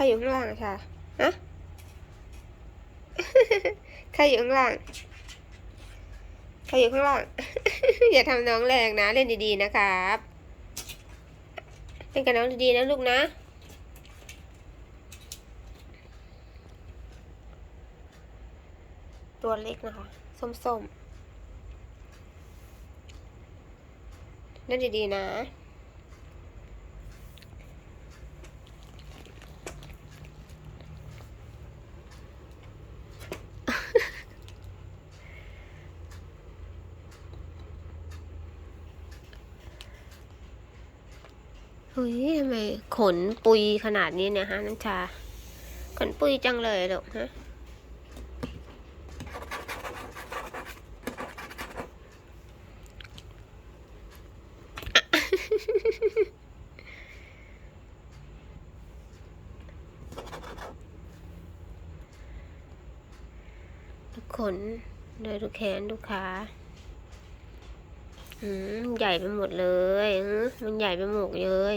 รอยู่ข้างล่างอะชาฮะใครอยู่ข้างล่างใครอยู่ข้างล่าง อย่าทำน้องแรงนะ เล่นดีๆนะครับเล่นกับน้องดีๆนะลูกนะตัวเล็กนะคะ ส้มๆเล่นดีๆนะ เฮ้ยทำไมขนปุยขนาดนี้เนี่ยฮะน้ำชา ขนปุยจังเลยลูกฮะทุกคนเลยดูแขนดูขา อืมใหญ่ไปหมดเลยมันใหญ่ไปหมดเลย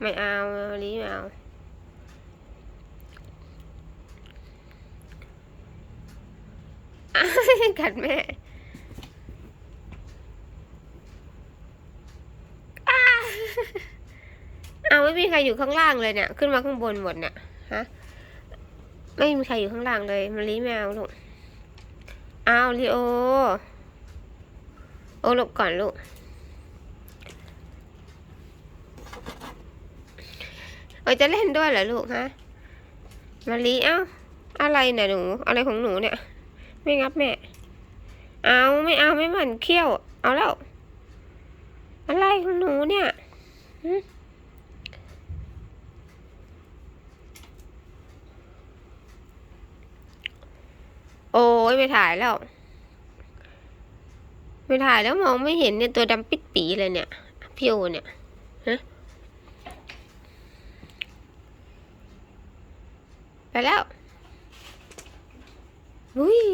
ไม่เอามาลีไม่เอากัดแม่เอาไม่มีใครอยู่ข้างล่างเลยเนี่ย ขึ้นมาข้างบนหมดเนี่ยฮะ ไม่มีใครอยู่ข้างล่างเลยมาลีไม่เอาลูก อาวลีโอ โอหลบก่อนลูกเออจะเล่นด้วยเหรอลูกฮะ มาลีเอ้า อะไรเนี่ยหนู อะไรของหนูเนี่ย ไม่งับแม่ เอาไม่เอาไม่หมันเขี้ยว เอาแล้ว อะไรของหนูเนี่ย โอ้ยไม่ถ่ายแล้ว ไม่ถ่ายแล้วมองไม่เห็นเนี่ยตัวดำปิดปีเลยเนี่ยพี่โอเนี่ยฮะไปแล้วอุ้ย